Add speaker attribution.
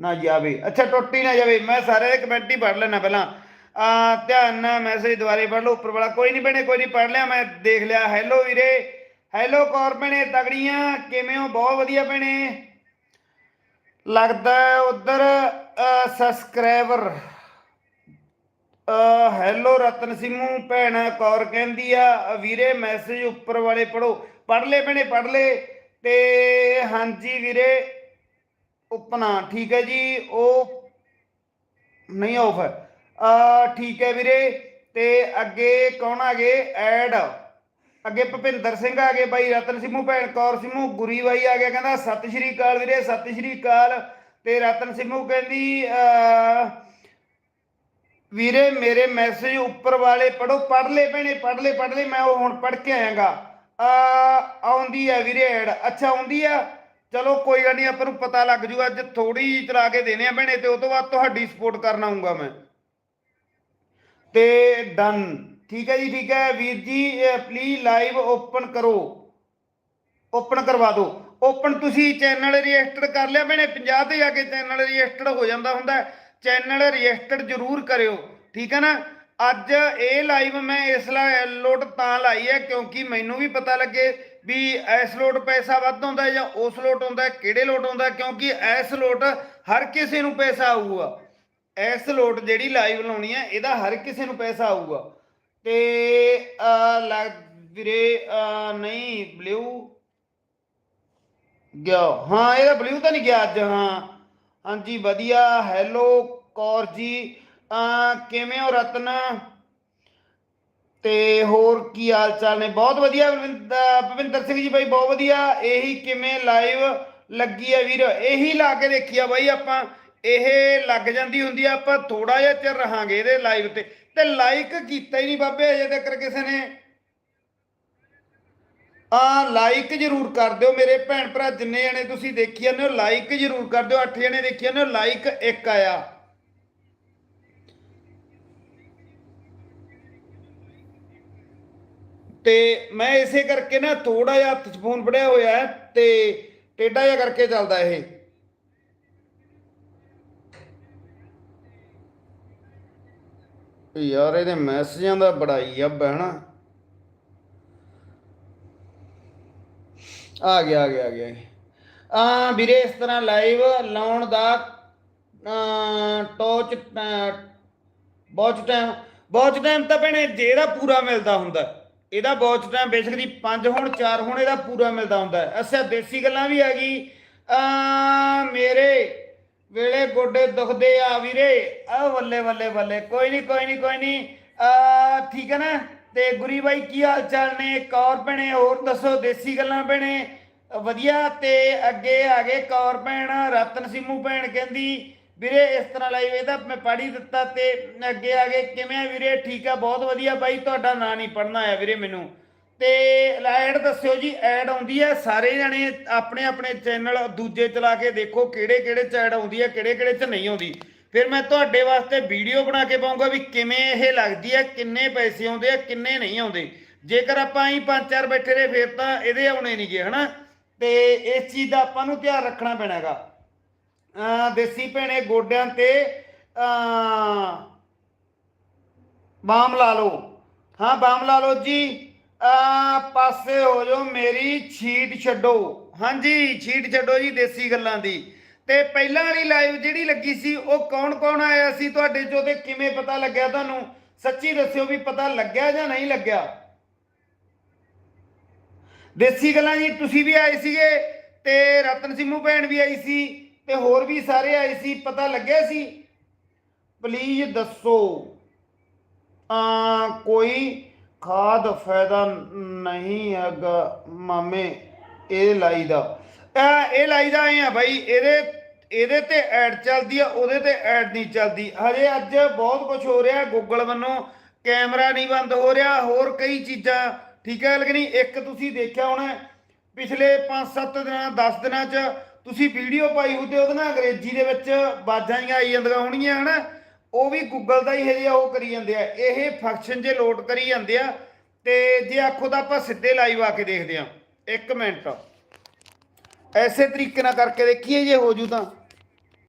Speaker 1: ਨਾ ਜਾਵੇ। ਅੱਛਾ, ਟੁੱਟੀ ਨਾ ਜਾਵੇ। ਮੈਂ ਸਾਰੇ ਦੇ ਕਮੈਂਟ ਹੀ ਪੜ੍ਹ ਲੈਣਾ ਪਹਿਲਾਂ। ਆ, ਧਿਆਨ ਨਾਲ ਮੈਸੇਜ ਦੁਬਾਰੇ ਪੜ੍ਹ ਲਓ। ਉੱਪਰ ਵਾਲਾ ਕੋਈ ਨਹੀਂ ਬਣੇ ਕੋਈ ਨਹੀਂ ਪੜ੍ਹ ਲਿਆ, ਮੈਂ ਦੇਖ ਲਿਆ। ਹੈਲੋ ਵੀਰੇ। ਹੈਲੋ ਕੌਰ ਭੈਣੇ, ਤਗੜੀਆਂ। ਕਿਵੇਂ ਹੋ? ਬਹੁਤ ਵਧੀਆ ਭੈਣੇ। ਲੱਗਦਾ ਉਧਰ ਸਬਸਕ੍ਰਾਈਬਰ ਹੈਲੋ ਰਤਨ ਸਿੰਘੂ ਭੈਣ ਕੌਰ ਕਹਿੰਦੀ ਆ, ਵੀਰੇ ਮੈਸੇਜ ਉੱਪਰ ਵਾਲੇ ਪੜੋ ਪੜ ਲੈ ਭੈਣੇ ਪੜ ਲੈ ਤੇ ਹਾਂਜੀ ਵੀਰੇ ਉਪਨਾ, ਠੀਕ ਹੈ ਜੀ, ਉਹ ਨਹੀਂ ਆਫ ਹੈ। ਆ ਠੀਕ ਹੈ ਵੀਰੇ, ਤੇ ਅੱਗੇ ਕੌਣ ਆ ਗਏ? ਐਡ ਅੱਗੇ ਭਪਿੰਦਰ ਸਿੰਘ ਆ ਗਏ ਬਾਈ, ਰਤਨ ਸਿੰਘੂ ਭੈਣ, ਕੌਰ ਸਿੰਘੂ ਗੁਰੀ ਬਾਈ ਆ ਗਿਆ, ਕਹਿੰਦਾ, ਸਤਿ ਸ਼੍ਰੀ ਅਕਾਲ ਵੀਰੇ, ਸਤਿ ਸ਼੍ਰੀ ਅਕਾਲ। ਤੇ ਰਤਨ ਸਿੰਘੂ ਕਹਿੰਦੀ ਵੀਰੇ, ਮੇਰੇ ਮੈਸੇਜ ਉੱਪਰ ਵਾਲੇ ਪੜੋ ਪੜ ਲੈ ਭੈਣੇ ਪੜ ਲੈ ਪੜ ਲੈ ਮੈਂ ਉਹ ਹੁਣ ਪੜ ਕੇ ਆਇਆਗਾ। ਆ ਆਉਂਦੀ ਆ ਵੀਰੇ ਐਡ ਅੱਛਾ, ਆਉਂਦੀ ਆ? ਚਲੋ ਕੋਈ ਗੱਲ ਨਹੀਂ, ਆਪਾਂ ਨੂੰ ਪਤਾ ਲੱਗ ਜੂਗਾ, ਅੱਜ ਥੋੜੀ ਜਿਹੀ ਚਲਾ ਕੇ ਦੇਣੇ ਆ ਭੈਣੇ, ਤੇ ਉਹ ਤੋਂ ਬਾਅਦ ਤੁਹਾਡੀ ਸਪੋਰਟ ਕਰਨ ਆਉਂਗਾ ਮੈਂ। ਤੇ ਡਨ ਠੀਕ ਹੈ ਜੀ, ਠੀਕ ਹੈ। ਵੀਰ ਜੀ ਪਲੀਜ਼ ਲਾਈਵ ਓਪਨ ਕਰੋ। ਓਪਨ ਕਰਵਾ ਦਿਓ। ਓਪਨ ਤੁਸੀਂ ਚੈਨਲ ਰਜਿਸਟਰ ਕਰ ਲਿਆ ਭੈਣੇ 50 ਤੇ ਜਾ ਕੇ ਚੈਨਲ ਰਜਿਸਟਰ ਹੋ ਜਾਂਦਾ ਹੁੰਦਾ ਚੈਨਲ ਰਜਿਸਟਰ ਜ਼ਰੂਰ ਕਰਿਓ। ਠੀਕ ਹੈ ਨਾ? ਅੱਜ ਇਹ ਲਾਈਵ ਮੈਂ ਇਸ ਲੋਟ ਤਾਂ ਲਾਈ ਹੈ, ਕਿਉਂਕਿ ਮੈਨੂੰ ਵੀ ਪਤਾ ਲੱਗੇ ਵੀ ਇਸ ਲੋਟ ਪੈਸਾ ਵੱਧ ਆਉਂਦਾ ਜਾਂ ਉਸ ਲੋਟ ਆਉਂਦਾ ਕਿਹੜੇ ਲੋਟ ਆਉਂਦਾ ਕਿਉਂਕਿ ਇਸ ਲੋਟ ਹਰ ਕਿਸੇ ਨੂੰ ਪੈਸਾ ਆਊਗਾ। ਇਸ ਲੋਟ ਜਿਹੜੀ ਲਾਈਵ ਲਾਉਣੀ ਹੈ, ਇਹਦਾ ਹਰ ਕਿਸੇ ਨੂੰ ਪੈਸਾ ਆਊਗਾ। ਤੇ ਲੱਗ, ਵੀਰੇ ਨਹੀਂ ਬਲੂ ਗਿਆ। ਹਾਂ, ਇਹਦਾ ਬਲੂ ਤਾਂ ਨਹੀਂ ਗਿਆ ਅੱਜ, ਹਾਂ। ਹਾਂਜੀ, ਵਧੀਆ। ਹੈਲੋ ਕੌਰ ਜੀ। ਕਿਵੇਂ ਹੋ, ਰਤਨ? ਤੇ ਹੋਰ ਕੀ ਹਾਲ ਚਾਲ ਨੇ? ਬਹੁਤ ਵਧੀਆ ਭਵਿੰਦਰ ਸਿੰਘ ਜੀ ਬਾਈ, ਬਹੁਤ ਵਧੀਆ। ਇਹੀ ਕਿਵੇਂ ਲਾਈਵ ਲੱਗੀ ਆ ਵੀਰ? ਇਹੀ ਲਾ ਕੇ ਦੇਖੀ ਆ ਬਾਈ ਆਪਾਂ। ਇਹ ਲੱਗ ਜਾਂਦੀ ਹੁੰਦੀ ਆ, ਆਪਾਂ ਥੋੜਾ ਜਿਹਾ ਚਿਰ ਰਹਾਂਗੇ ਇਹਦੇ ਲਾਈਵ ਤੇ। ਤੇ ਲਾਈਕ ਕੀਤਾ ਹੀ ਨਹੀਂ ਬਾਬੇ ਅਜੇ ਤੱਕ ਕਿਸੇ ਨੇ। ਆ ਲਾਈਕ ਜਰੂਰ ਕਰ ਦਿਓ ਮੇਰੇ ਭੈਣ ਭਰਾ, ਜਿੰਨੇ ਜਣੇ ਤੁਸੀਂ ਦੇਖੀ ਜਾਂਦੇ ਹੋ ਲਾਈਕ ਜਰੂਰ ਕਰ ਦਿਓ। 8 ਜਣੇ ਦੇਖੀ ਜਾਂਦੇ ਹੋ ਲਾਈਕ ਇੱਕ ਆਇਆ। ਤੇ ਮੈਂ ਇਸੇ ਕਰਕੇ ਨਾ ਥੋੜਾ ਜਿਹਾ ਹੱਥ 'ਚ ਫੋਨ ਫੜਿਆ ਹੋਇਆ ਹੈ ਤੇ ਟੇਢਾ ਜਿਹਾ ਕਰਕੇ ਚੱਲਦਾ ਇਹ। ਯਾਰ ਇਹਦੇ ਮੈਸੇਜਾਂ ਦਾ ਬੜਾ ਹੀ ਆ ਬਹਿਣਾ ਆ ਗਿਆ ਆ ਗਿਆ ਆ ਗਿਆ ਆ ਵੀਰੇ ਇਸ ਤਰ੍ਹਾਂ ਲਾਈਵ ਲਾਉਣ ਦਾ ਟੋਚ ਬਹੁਤ ਟਾਈਮ ਬਹੁਤ ਟਾਈਮ ਤਾਂ ਭੈਣੇ ਜੇ ਪੂਰਾ ਮਿਲਦਾ ਹੁੰਦਾ। ਇਹਦਾ ਬਹੁਤ ਟਾਈਮ ਬੇਸਿਕਲੀ 5 ਹੁਣ 4 ਹੁਣ, ਇਹਦਾ ਪੂਰਾ ਮਿਲਦਾ ਹੁੰਦਾ ਹੈ। ਅੱਛਾ, ਦੇਸੀ ਗੱਲਾਂ ਵੀ ਆ ਗਈ। ਆ, ਮੇਰੇ ਵੇਲੇ ਗੋਡੇ ਦੁਖਦੇ ਆ ਵੀਰੇ। ਆ, ਬੱਲੇ ਬੱਲੇ ਬੱਲੇ। ਕੋਈ ਨਹੀਂ ਕੋਈ ਨਹੀਂ ਕੋਈ ਨਹੀਂ ਆ, ਠੀਕ ਹੈ ਨਾ? ਤੇ ਗੁਰੀ ਬਾਈ, ਕੀ ਹਾਲ ਚਾਲ ਨੇ? ਕੌਰ ਭੈਣੇ, ਹੋਰ ਦੱਸੋ, ਦੇਸੀ ਗੱਲਾਂ ਭੈਣੇ? ਵਧੀਆ, ਤੇ ਅੱਗੇ ਆ ਗਏ ਕੌਰ ਭੈਣ, ਰਤਨ ਸਿੰਮੂ ਭੈਣ ਕਹਿੰਦੀ ਵੀਰੇ, ਇਸ ਤਰ੍ਹਾਂ ਲਾਈਵ ਇਹਦਾ ਮੈਂ ਪੜ੍ਹ ਹੀ ਦਿੱਤਾ ਤੇ ਅੱਗੇ ਆ ਗਏ। ਕਿਵੇਂ ਆ ਵੀਰੇ? ਠੀਕ ਆ, ਬਹੁਤ ਵਧੀਆ ਬਾਈ, ਤੁਹਾਡਾ ਨਾਂ ਨਹੀਂ ਪੜਨਾ ਆਇਆ ਵੀਰੇ ਮੈਨੂੰ। ਤੇ ਐਡ ਦੱਸਿਓ ਜੀ, ਐਡ ਆਉਂਦੀ ਹੈ ਸਾਰੇ ਜਣੇ ਆਪਣੇ ਆਪਣੇ ਚੈਨਲ ਦੂਜੇ ਚਲਾ ਕੇ ਦੇਖੋ ਕਿਹੜੇ ਕਿਹੜੇ ਚ ਐਡ ਆਉਂਦੀ ਹੈ ਕਿਹੜੇ ਕਿਹੜੇ ਚ ਨਹੀਂ ਆਉਂਦੀ। ਫਿਰ ਮੈਂ ਤੁਹਾਡੇ ਵਾਸਤੇ ਵੀਡੀਓ ਬਣਾ ਕੇ ਪਾਉਂਗਾ ਵੀ ਕਿਵੇਂ ਇਹ ਲੱਗਦੀ ਹੈ ਕਿੰਨੇ ਪੈਸੇ ਆਉਂਦੇ ਆ, ਕਿੰਨੇ ਨਹੀਂ ਆਉਂਦੇ। ਜੇਕਰ ਆਪਾਂ ਹੀ ਪੰਜ ਚਾਰ ਬੈਠੇ ਰਹੇ, ਫਿਰ ਤਾਂ ਇਹਦੇ ਆਉਣੇ ਨਹੀਂਗੇ ਹਨਾ? ਤੇ ਇਸ ਚੀਜ਼ ਦਾ ਆਪਾਂ ਨੂੰ ਧਿਆਨ ਰੱਖਣਾ ਪੈਣਾਗਾ। ਅ ਦੇਸੀ ਭੈਣੇ ਗੋਡਿਆਂ ਤੇ ਅ ਬਾਮ ਲਾ ਲਓ। ਹਾਂ, ਬਾਮ ਲਾ ਲਓ ਜੀ। ਆ ਪਾਸੇ ਹੋ ਜਾਓ ਮੇਰੀ, ਛੀਟ ਛੱਡੋ। ਹਾਂਜੀ, ਛੀਟ ਛੱਡੋ ਜੀ ਦੇਸੀ ਗੱਲਾਂ ਦੀ। ਤੇ ਪਹਿਲਾਂ ਵਾਲੀ ਲਾਈਵ ਜਿਹੜੀ ਲੱਗੀ ਸੀ, ਉਹ ਕੌਣ ਕੌਣ ਆਇਆ ਸੀ ਤੁਹਾਡੇ ਚੋਂ ਤੇ ਕਿਵੇਂ ਪਤਾ ਲੱਗਿਆ ਤੁਹਾਨੂੰ? ਸੱਚੀ ਦੱਸਿਓ ਵੀ ਪਤਾ ਲੱਗਿਆ ਜਾਂ ਨਹੀਂ ਲੱਗਿਆ? ਦੇਸੀ ਗੱਲਾਂ ਜੀ, ਤੁਸੀਂ ਵੀ ਆਏ ਸੀਗੇ ਤੇ ਰਤਨ ਸਿੰਘੂ ਭੈਣ ਵੀ ਆਈ ਸੀ। ਤੇ ਹੋਰ ਵੀ ਸਾਰੇ ਆਏ ਸੀ, ਪਤਾ ਲੱਗਿਆ ਸੀ? ਪਲੀਜ਼ ਦੱਸੋ। ਆ ਕੋਈ ਖਾਦ ਫਾਇਦਾ ਨਹੀਂ ਹੈਗਾ ਮਾਮੇ, ਇਹ ਲਾਈ ਦਾ। ਇਹ ਲਾਈ ਦਾ ਐ ਆ ਬਾਈ, ਇਹਦੇ ਇਹਦੇ ਤੇ ਐਡ ਚੱਲਦੀ ਆ, ਉਹਦੇ ਤੇ ਐਡ ਨਹੀਂ ਚੱਲਦੀ। ਹਜੇ ਅੱਜ ਬਹੁਤ ਕੁਝ ਹੋ ਰਿਹਾ ਗੂਗਲ ਵੱਲੋਂ ਕੈਮਰਾ ਨਹੀਂ ਬੰਦ ਹੋ ਰਿਹਾ, ਹੋਰ ਕਈ ਚੀਜ਼ਾਂ, ਠੀਕ ਹੈ ਲੇਕਿਨ ਇੱਕ ਤੁਸੀਂ ਦੇਖਿਆ ਹੋਣਾ, ਪਿਛਲੇ 5-7 ਦਿਨਾਂ 10 ਦਿਨਾਂ 'ਚ ਤੁਸੀਂ ਵੀਡੀਓ ਪਾਈ ਹੋਈ ਉਹਦੇ ਨਾਲ ਅੰਗਰੇਜ਼ੀ ਦੇ ਵਿੱਚ ਬਾਜਾਂ ਹੀ ਆਈ ਜਾਂਦੀਆਂ ਹੋਣਗੀਆਂ, ਹਨਾ? ਉਹ ਵੀ ਗੂਗਲ ਦਾ ਹੀ ਹਜੇ ਉਹ ਕਰੀ ਜਾਂਦੇ ਆ। ਇਹ ਫੰਕਸ਼ਨ ਜੇ ਲੋਡ ਕਰੀ ਜਾਂਦੇ ਆ, ਤੇ ਜੇ ਆਖੋ ਤਾਂ ਆਪਾਂ ਸਿੱਧੇ ਲਾਈਵ ਆ ਕੇ ਦੇਖਦੇ ਆ। ਇੱਕ ਮਿੰਟ। ਐਸੇ ਤਰੀਕੇ ਨਾਲ ਕਰਕੇ ਦੇਖੀਏ ਜੇ ਹੋ ਜੂ ਤਾਂ।